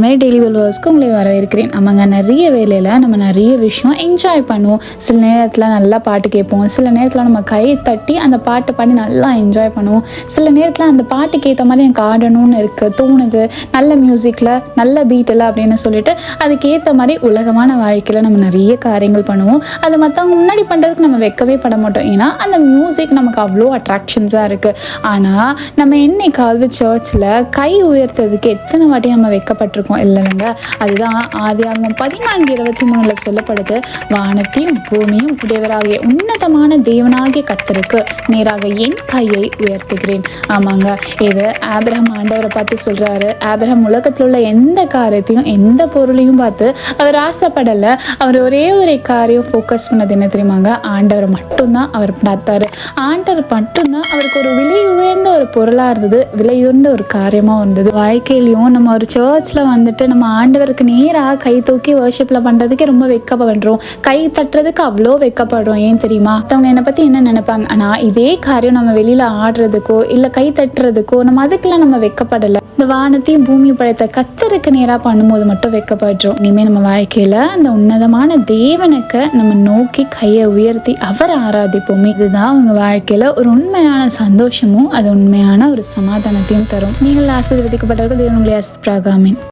மாதிரி டெய்லி வெல்வர்ஸ்க்கு உங்களை வரவேற்கிறேன். நம்மங்க நிறைய வேலையில் நம்ம நிறைய விஷயம் என்ஜாய் பண்ணுவோம். சில நேரத்தில் நல்லா பாட்டு கேட்போம். சில நேரத்தில் நம்ம கை தட்டி அந்த பாட்டை பாடி நல்லா என்ஜாய் பண்ணுவோம். சில நேரத்தில் அந்த பாட்டுக்கு ஏற்ற மாதிரி எனக்கு ஆடணும்னு இருக்குது தோணுது. நல்ல மியூசிக்கில் நல்ல பீட்டில் அப்படின்னு சொல்லிட்டு அதுக்கேற்ற மாதிரி உலகமான வாழ்க்கையில் நம்ம நிறைய காரியங்கள் பண்ணுவோம். அது மற்றவங்க முன்னாடி பண்ணுறதுக்கு நம்ம வைக்கவே பட மாட்டோம். ஏன்னா அந்த மியூசிக் நமக்கு அவ்வளோ அட்ராக்ஷன்ஸாக இருக்குது ஆனால் நம்ம என்னைக்காவது சர்ச்சில் கை உயர்த்ததுக்கு எத்தனை வாட்டி நம்ம வைக்கப்பட்டிருக்கோம்? இல்லைங்க. அதுதான் ஆதியாகமம் பதினான்கு இருபத்தி மூணுல சொல்லப்படுது. வானத்தையும் பூமியும் உடையவராகிய உன்னதமான தேவனாகிய கத்தருக்கு நேராக என் கையை உயர்த்துகிறேன். ஆமாங்க. இது ஆபிரஹம் ஆண்டவரை பார்த்து சொல்றாரு. ஆபிரஹாம் உலகத்தில் உள்ள எந்த காரியத்தையும் எந்த பொருளையும் பார்த்து அவர் ஆசைப்படலை. அவர் ஒரே ஒரு காரியம் ஃபோக்கஸ் பண்ணது என்ன தெரியுமாங்க? ஆண்டவரை மட்டும்தான் அவர் பார்த்தாரு. ஆண்டவர் மட்டும்தான் அவருக்கு ஒரு விலை உயர்ந்த ஒரு பொருளாக இருந்தது விலை உயர்ந்த ஒரு காரியமாக இருந்தது. வாழ்க்கையிலையும் நம்ம ஒரு சர்ச்சில் வந்துட்டு நம்ம ஆண்டவருக்கு நேராக கை தூக்கி வர்ஷிப்பில் பண்ணுறதுக்கே ரொம்ப வெக்கப்படுறோம் கை தட்டுறதுக்கு அவ்வளோ வெக்கப்படுறோம் ஏன் தெரியுமா? மற்றவங்க என்னை பற்றி என்ன நினைப்பாங்க? ஆனால் இதே காரியம் நம்ம வெளியில் ஆடுறதுக்கோ இல்லை கை தட்டுறதுக்கோ நம்ம அதுக்கெல்லாம் நம்ம வெக்கப்படலை இந்த வானத்தையும் பூமி படைத்த கத்தருக்கு நேராக பண்ணும்போது மட்டும் வெக்கப்படுறோம் இனிமேல் நம்ம வாழ்க்கையில் அந்த உன்னதமான தேவனுக்கு நம்ம நோக்கி கையை உயர்த்தி அவரை ஆராதிப்போமே. இதுதான் அவங்க வாழ்க்கையில் ஒரு உண்மையான சந்தோஷமும் அது உண்மையான ஒரு சமாதானத்தையும் தரும். நீங்கள் ஆசீர்வதிக்கப்பட்டவர்கள் தேவனுடைய உங்களை